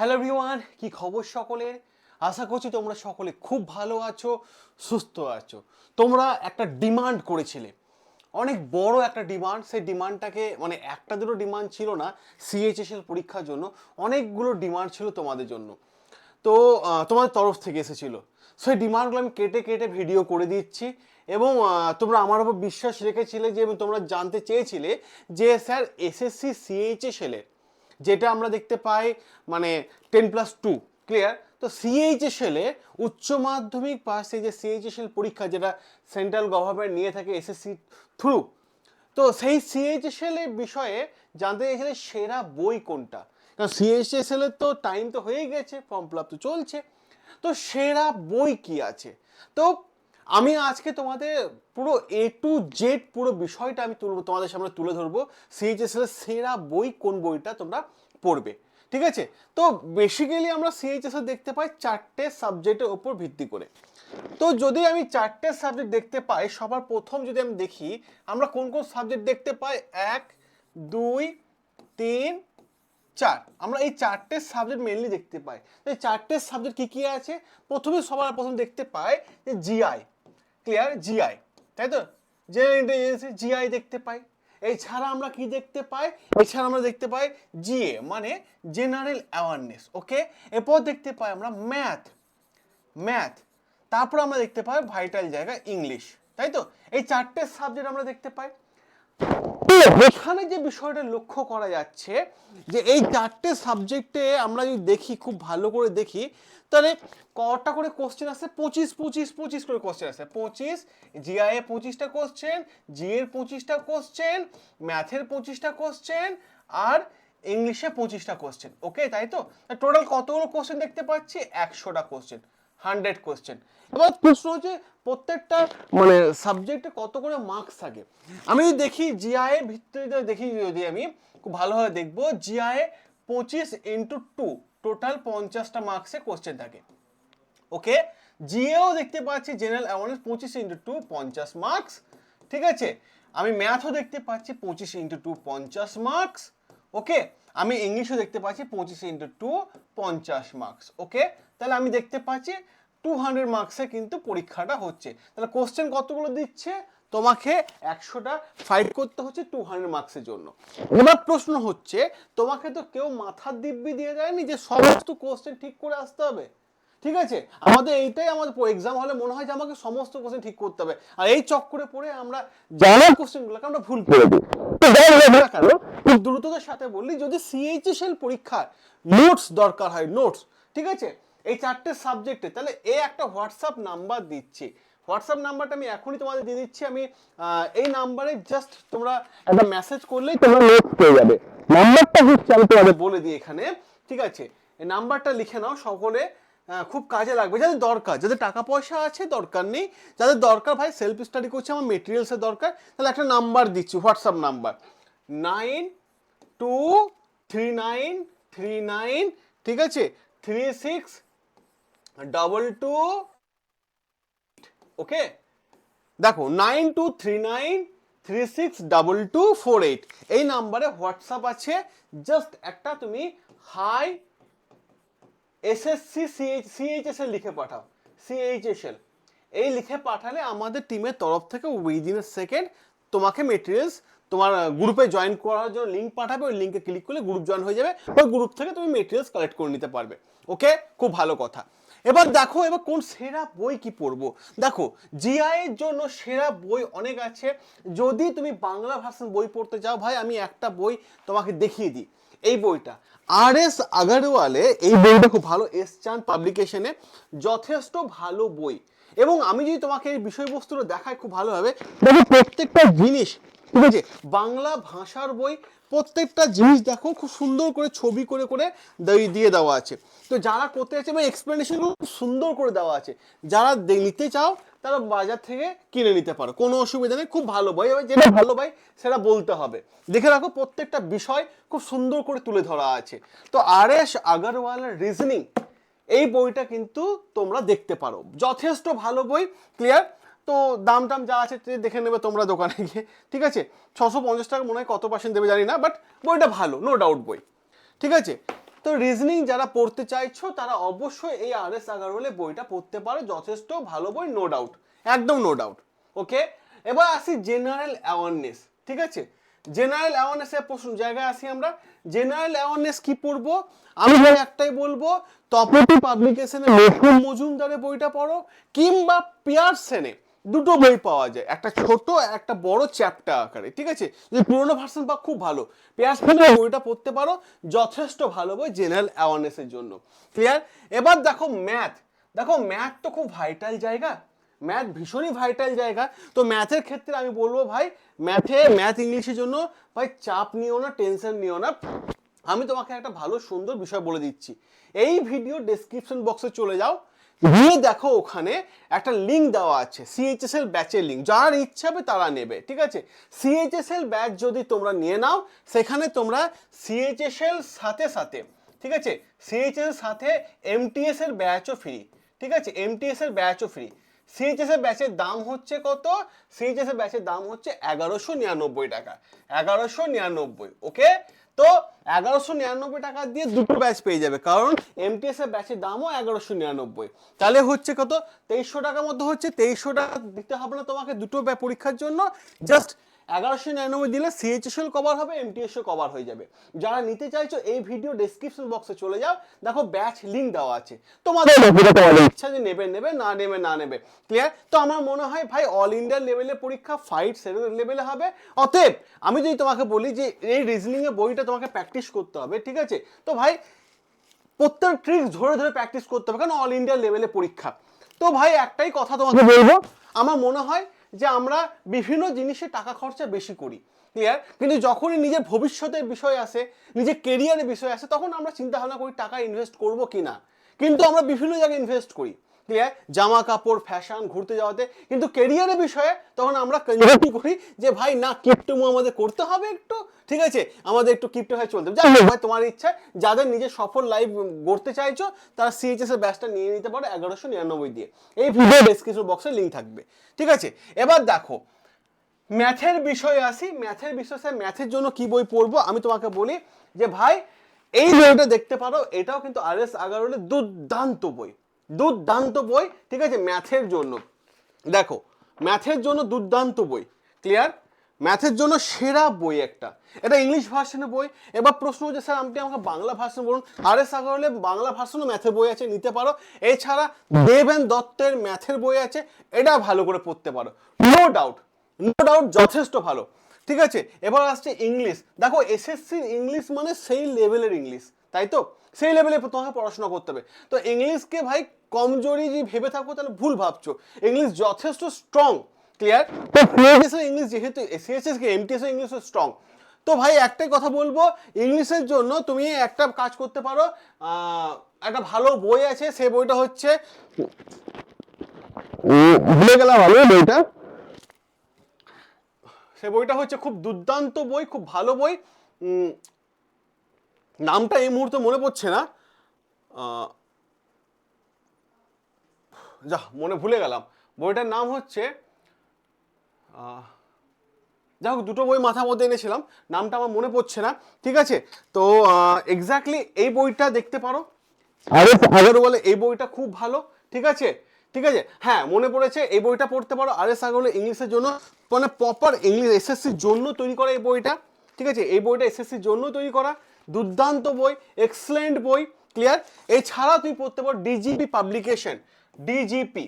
Hello everyone কি খবর সকলের? আশা করছি তোমরা সকলে খুব ভালো আছো, সুস্থ আছো। তোমরা একটা ডিমান্ড করেছিলে। অনেক বড় একটা ডিমান্ড সেই ডিমান্ডটাকে মানে একটা দুটো ডিমান্ড ছিল না সিএইচএসএল পরীক্ষার জন্য। অনেকগুলো ডিমান্ড ছিল তোমাদের জন্য। তো তোমাদের তরফ থেকে এসেছিল। সেই ডিমান্ডগুলো আমি কেটে কেটে ভিডিও করে দিচ্ছি। এবং তোমরা আমার উপর বিশ্বাস রেখেছিলে যে তোমরা জানতে চেয়েছিলে যে, স্যার এসএসসি সিএইচএসএল এর যেটা আমরা দেখতে পাই মানে টেন প্লাস টু ক্লিয়ার তো সিএইচএসএল উচ্চ মাধ্যমিক পাশে যে সিএইচএসএল পরীক্ষা যেটা সেন্ট্রাল গভর্নমেন্ট নিয়ে থাকে এসএসসি থ্রু তো সেই সিএইচএসএল এর বিষয়ে জানতে চাইছিলে সেরা বই কোনটা? কারণ সিএইচএসএল তো টাইম তো হয়ে গেছে ফর্ম ফিল আপ তো চলছে, তো সেরা বই কি আছে? তো আমি আজকে তোমাদের পুরো এ টু জেড পুরো বিষয়টা আমি তুলব, তোমাদের সামনে তুলে ধরবো। সিএইচএসএল সেরা বই কোন বইটা তোমরা পড়বে, ঠিক আছে? তো বেসিক্যালি আমরা সিএইচএসএল দেখতে পাই চারটে সাবজেক্টের ওপর ভিত্তি করে। তো যদি আমি চারটে সাবজেক্ট দেখতে পাই, সবার প্রথম যদি আমি দেখি, আমরা কোন কোন সাবজেক্ট দেখতে পাই? এক, দুই, তিন, চার। আমরা এই চারটে সাবজেক্ট মেনলি দেখতে পাই। এই চারটে সাবজেক্ট কি কি আছে? প্রথমে সবার প্রথম দেখতে পাই যে জিআই ক্লিয়ার জিআই তাই তো জেনারেল ইন্টেলিজেন্স জিআই দেখতে পাই, এছাড়া আমরা কি দেখতে পাই? এছাড়া আমরা দেখতে পাই জিএ মানে জেনারেল অ্যাওয়ারনেস ওকে এরপর দেখতে পাই আমরা ম্যাথ ম্যাথ তারপর আমরা দেখতে পাই ভাইটাল জায়গা ইংলিশ তাই তো এই চারটে সাবজেক্ট আমরা দেখতে পাই। এখানে যে বিষয়টা লক্ষ্য করা যাচ্ছে, যে এই চারটে সাবজেক্টে আমরা যদি দেখি, খুব ভালো করে দেখি, তাহলে কটা করে কোশ্চেন আসে? পঁচিশ পঁচিশ পঁচিশ করে কোশ্চেন আসে। পঁচিশ জিআই এ পঁচিশটা কোশ্চেন জি এর পঁচিশটা কোশ্চেন ম্যাথের পঁচিশটা কোশ্চেন আর ইংলিশে পঁচিশটা কোশ্চেন ওকে তাই তো? টোটাল কতগুলো কোশ্চেন দেখতে পাচ্ছি? একশোটা কোশ্চেন হান্ড্রেড কোয়েশ্চেন এবার প্রশ্ন হচ্ছে, প্রত্যেকটা মানে সাবজেক্টে কত করে মার্কস থাকে? আমি যদি দেখি জিআই এর ভিত্তিতে দেখি যদি আমি, খুব ভালোভাবে দেখব জিআই পঁচিশ ইন্টু টু টোটাল পঞ্চাশটা মার্কসে কোশ্চেন থাকে। ওকে জিএও দেখতে পাচ্ছি জেনারেল অ্যাওয়ারনেস পঁচিশ ইন্টু টু পঞ্চাশ মার্কস ঠিক আছে? আমি ম্যাথও দেখতে পাচ্ছি, পঁচিশ ইন্টু টু পঞ্চাশ মার্কস ওকে আমি ইংলিশও দেখতে পাচ্ছি পঁচিশে ইন্টু টু পঞ্চাশ মার্কস ওকে তাহলে আমি দেখতে পাচ্ছি টু হান্ড্রেড মার্কসে কিন্তু পরীক্ষাটা হচ্ছে। তাহলে কোশ্চেন কতগুলো দিচ্ছে? তোমাকে একশোটা ফাইট করতে হচ্ছে টু হান্ড্রেড মার্কসের জন্য। এবার প্রশ্ন হচ্ছে, তোমাকে তো কেউ মাথার দিব্যি দিয়ে দেয়নি যে সমস্ত কোশ্চেন ঠিক করে আসতে হবে? ঠিক আছে? আমাদের এইটাই আমাদের এক্সাম হলে মনে হয় যে আমাকে সমস্ত কোশ্চেন ঠিক করতে হবে। আর এই চক্করে পড়ে আমরা জানা কোশ্চেনগুলোকে আমরা ভুল করে দিই। দ্রুততার সাথে বললি যদি সিএইচএসএল পরীক্ষার নোটস দরকার হয় নোটস ঠিক আছে? এই চারটে সাবজেক্টে তাহলে এ একটা হোয়াটসঅ্যাপ নাম্বার দিচ্ছি। হোয়াটসঅ্যাপ নাম্বারটা আমি এখনই তোমাদের দিয়ে দিচ্ছি। আমি এই নাম্বারে জাস্ট তোমরা একটা মেসেজ করলেই তোমরা নোটস পেয়ে যাবে। নাম্বারটা হচ্ছে আমি তোমাদের বলে দিই এখানে, ঠিক আছে? এই নাম্বারটা লিখে নাও সকলে। খুব কাজে লাগবে। যাদের দরকার, যাদের টাকা পয়সা আছে, দরকার নেই। যাদের দরকার, ভাই সেলফ স্টাডি করছে, আমার মেটেরিয়ালসের দরকার, তাহলে একটা নাম্বার দিচ্ছি WhatsApp number nine two three nine three nine ঠিক আছে? Three six double two okay দেখো nine two three nine three six double two four eight এই নাম্বারে হোয়াটসঅ্যাপ আছে জাস্ট একটা তুমি হাই এসএসসি সিএইচ সিএইচএসএল লিখে পাঠাও। সিএইচএসএল এই লিখে পাঠালে আমাদের টিমের তরফ থেকে উইদিন এ সেকেন্ড তোমাকে মেটেরিয়ালস তোমার গ্রুপে জয়েন করার জন্য লিঙ্ক পাঠাবে। ওই লিঙ্কে ক্লিক করলে গ্রুপ জয়েন হয়ে যাবে। ওই গ্রুপ থেকে তুমি মেটেরিয়ালস কালেক্ট করে নিতে পারবে। ওকে খুব ভালো কথা। এবার দেখো, এবার কোন সেরা বই কি পড়ব? দেখো জিআই এর জন্য সেরা বই অনেক আছে। যদি তুমি বাংলা ভার্সন বই পড়তে যাও ভাই, আমি একটা বই তোমাকে দেখিয়ে দিই। এই বইটা। আর এস আগারওয়ালে এই বইটা খুব ভালো এস চান পাবলিকেশনে যথেষ্ট ভালো বই। এবং আমি যদি তোমাকে এই বিষয়বস্তুটা দেখাই খুব ভালোভাবে, দেখো প্রত্যেকটা জিনিস ঠিক আছে বাংলা ভাষার বই প্রত্যেকটা জিনিস দেখো, খুব সুন্দর করে ছবি করে করে দিয়ে- দেওয়া আছে। তো যারা করতে যাচ্ছে এবং এক্সপ্লেনেশনগুলো খুব সুন্দর করে দেওয়া আছে। যারা নিতে চাও, তারা বাজার থেকে কিনে নিতে পারো। কোনো অসুবিধা নেই, খুব ভালো বই। এবার যেটা ভালো বই, সেটা বলতে হবে। দেখে রাখো, প্রত্যেকটা বিষয় খুব সুন্দর করে তুলে ধরা আছে। তো আর এস আগারওয়ালের রিজনিং এই বইটা কিন্তু তোমরা দেখতে পারো। যথেষ্ট ভালো বই ক্লিয়ার তো দাম টাম যা আছে দেখে নেবে তোমরা দোকানে গিয়ে। ঠিক আছে? ছশো পঞ্চাশ টাকা মনে হয় কত পার্সেন্ট দেবে জানি না বাট বইটা ভালো নো ডাউট বই। ঠিক আছে? তো রিজনিং যারা পড়তে চাইছো, তারা অবশ্যই এই আর এস আগারওয়ালের বইটা পড়তে পারো, যথেষ্ট ভালো বই নো ডাউট একদম নো ডাউট ওকে এবার আসি জেনারেল অ্যাওয়ারনেস ঠিক আছে? জেনারেল অ্যাওয়ারনেসের প্রশ্ন, জায়গায় আসি আমরা। জেনারেল অ্যাওয়ারনেস কি পড়ব? আমি ভাই একটাই বলব তপতি পাবলিকেশনে মৌসুম মজুমদারের বইটা পড়ো, কিংবা পিয়ারসেনে দুটো বই পাওয়া যায়, একটা ছোট একটা বড় চ্যাপ্টার আকারে, ঠিক আছে? যদি পুরোনো ভার্সন বা খুব ভালো। পিয়ারসেনের বইটা পড়তে পারো, যথেষ্ট ভালো বই জেনারেল অ্যাওয়ারনেসের জন্য। ক্লিয়ার এবার দেখো ম্যাথ দেখো ম্যাথ তো খুব ভাইটাল জায়গা। ম্যাথ ভীষণই ভাইটাল জায়গা। তো ম্যাথের ক্ষেত্রে আমি বলব ভাই ম্যাথে ম্যাথ ইংলিশের জন্য ভাই চাপ নিও না টেনশন নিও না। আমি তোমাকে একটা ভালো, সুন্দর বিষয় বলে দিচ্ছি। এই ভিডিও ডেসক্রিপশন বক্সে চলে যাও। গিয়ে দেখো ওখানে একটা লিঙ্ক দেওয়া আছে সিএইচএস এল ব্যাচের লিঙ্ক যার ইচ্ছা হবে তারা নেবে, ঠিক আছে? সিএইচএস এল ব্যাচ যদি তোমরা নিয়ে নাও, সেখানে তোমরা সিএইচএস এল সাথে সাথে, ঠিক আছে? সিএইচএস এর সাথে এমটিএস এর ব্যাচও ফ্রি ঠিক আছে? এমটিএস এর ব্যাচও ফ্রি সিএইচএস এর ব্যাচের দাম হচ্ছে কত? সিএইচএস এর ব্যাচের দাম হচ্ছে এগারোশো নিরানব্বই টাকা। এগারোশো নিরানব্বই ওকে তো এগারোশো নিরানব্বই টাকা দিয়ে দুটো ব্যাচ পেয়ে যাবে, কারণ এমটিএস এর ব্যাচের দামও এগারোশো নিরানব্বই। তাহলে হচ্ছে কত? তেইশশো টাকার মধ্যে হচ্ছে তেইশশো টাকা দিতে হবে না তোমাকে দুটো পরীক্ষার জন্য জাস্ট এগারোশো নিরানব্বই দিলে সিএইচএসএল কভার হবে এমটিএসও কভার হয়ে যাবে। যারা নিতে চাইছো এই ভিডিও ডেসক্রিপশন বক্সে চলে যাও। দেখো ব্যাচ লিঙ্ক দেওয়া আছে। তোমাদের তোমাদের ইচ্ছা যে নেবে নেবে না নেবে না নেবে। ক্লিয়ার তো আমার মনে হয় ভাই অল ইন্ডিয়া লেভেলের পরীক্ষা ফাইট সেভেন লেভেলে হবে। অতএব আমি যদি তোমাকে বলি যে এই রিজনিং এর বইটা তোমাকে প্র্যাকটিস করতে হবে ঠিক আছে? তো ভাই প্রত্যেক ট্রিক্স ধরে ধরে প্র্যাকটিস করতে হবে কারণ অল ইন্ডিয়া লেভেলে পরীক্ষা। তো ভাই একটাই কথা তোমাকে বলব? আমার মনে হয় যে আমরা বিভিন্ন জিনিসে টাকা খরচা বেশি করি ক্লিয়ার কিন্তু যখনই নিজের ভবিষ্যতের বিষয় আসে, নিজের কেরিয়ারের বিষয় আসে, তখন আমরা চিন্তা ভাবনা করি টাকা ইনভেস্ট করব কি না কিন্তু আমরা বিভিন্ন জায়গায় ইনভেস্ট করি। ক্লিয়ার জামা কাপড় ফ্যাশন ঘুরতে যাওয়াতে কিন্তু কেরিয়ারের বিষয়ে তখন আমরা কনজার্টি করি যে ভাই না কিপ্টোমো আমাদের করতে হবে একটু ঠিক আছে? আমাদের একটু কিপ্টো হয়ে চলতে হবে। যাই হোক ভাই তোমার ইচ্ছা যাদের নিজের সফল লাইফ গড়তে চাইছো তারা সিএইচএস এর ব্যাচটা নিয়ে নিতে পারো এগারোশো নিরানব্বই দিয়ে। এই ভিডিও ডেসক্রিপশন বক্সে লিঙ্ক থাকবে ঠিক আছে? এবার দেখো ম্যাথের বিষয়ে আসি। ম্যাথের বিষয়ে স্যার ম্যাথের জন্য কি বই পড়ব? আমি তোমাকে বলি যে ভাই এই বইটা দেখতে পারো এটাও কিন্তু আর এস আগারওয়ালের দুর্দান্ত বই। দুর্দান্ত বই, ঠিক আছে? ম্যাথের জন্য। দেখো, ম্যাথের জন্য দুর্দান্ত বই। ক্লিয়ার ম্যাথের জন্য সেরা বই একটা। এটা ইংলিশ ভার্সনের বই। এবার প্রশ্ন হচ্ছে, স্যার, আপনি আমাকে বাংলা ভার্সন বলুন। আর এস আগারওয়ালে বাংলা ভার্সনও ম্যাথের বই আছে, নিতে পারো। এছাড়া দেবেন দত্তের ম্যাথের বই আছে। এটা ভালো করে পড়তে পারো। নো ডাউট নো ডাউট যথেষ্ট ভালো। ঠিক আছে? এবার আসছে ইংলিশ দেখো এসএসসির ইংলিশ মানে সেই লেভেলের ইংলিশ তাই তো? সেই লেভেলে তোমাকে পড়াশোনা করতে হবে। তো ইংলিশকে ভাই কমজোরি যদি ভেবে থাকো, তাহলে ভুল ভাবছ। ইংলিশ যথেষ্ট স্ট্রং ক্লিয়ার তো ইংলিশ যেহেতু সিএসএস কে এমটিএস ইংলিশ স্ট্রং তো ভাই, একটাই কথা বলব ইংলিশের জন্য তুমি একটা কাজ করতে পারো। একটা ভালো বই আছে সেই বইটা হচ্ছে ভুলে গেলাম আমি বইটা। সে বইটা হচ্ছে খুব দুর্দান্ত বই খুব ভালো বই। নামটা এই মুহূর্তে মনে পড়ছে না। যা মনে ভুলে গেলাম। বইটার নাম হচ্ছে যাই হোক দুটো বই মাথার মধ্যে এনেছিলাম। নামটা আমার মনে পড়ছে না। ঠিক আছে? তো এক্স্যাক্টলি এই বইটা দেখতে পারো। আগরওয়ালে এই বইটা খুব ভালো। ঠিক আছে? ঠিক আছে? হ্যাঁ মনে পড়েছে এই বইটা পড়তে পারো। আর এস আগরওয়ালে ইংলিশের জন্য মানে প্রপার ইংলিশ এসএসসির জন্য তৈরি করা এই বইটা। ঠিক আছে? এই বইটা এসএসসির জন্য তৈরি করা। দুর্দান্ত বই এক্সেলেন্ট বই ক্লিয়ার এছাড়া তুই পড়তে পারো DGP publication DGP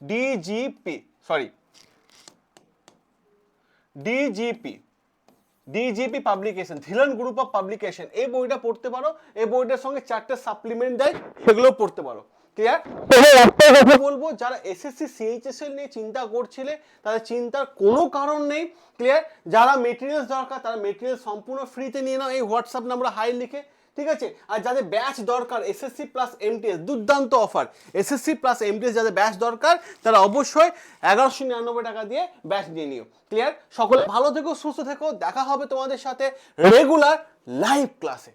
DGP sorry DGP DGP publication Dhillon group of publication এই বইটা পড়তে পারো। এই বইটার সঙ্গে চারটে সাপ্লিমেন্ট দেয় সেগুলো পড়তে পারো। ক্লিয়ার বলব যারা এসএসসি সিএইচএসএল নিয়ে চিন্তা করছিলে তাদের চিন্তার কোনো কারণ নেই ক্লিয়ার যারা মেটেরিয়ালস দরকার তারা মেটেরিয়াল সম্পূর্ণ ফ্রিতে নিয়ে নাও এই হোয়াটসঅ্যাপ নাম্বার হাই লিখে ঠিক আছে? আর যাদের ব্যাচ দরকার এসএসসি প্লাস এমটিএস দুর্দান্ত অফার এসএসসি প্লাস এমটিএস যাদের ব্যাচ দরকার তারা অবশ্যই এগারোশো নিরানব্বই টাকা দিয়ে ব্যাচ নিয়ে নিও ক্লিয়ার সকলে ভালো থেকো সুস্থ থেকো দেখা হবে তোমাদের সাথে রেগুলার লাইভ ক্লাসে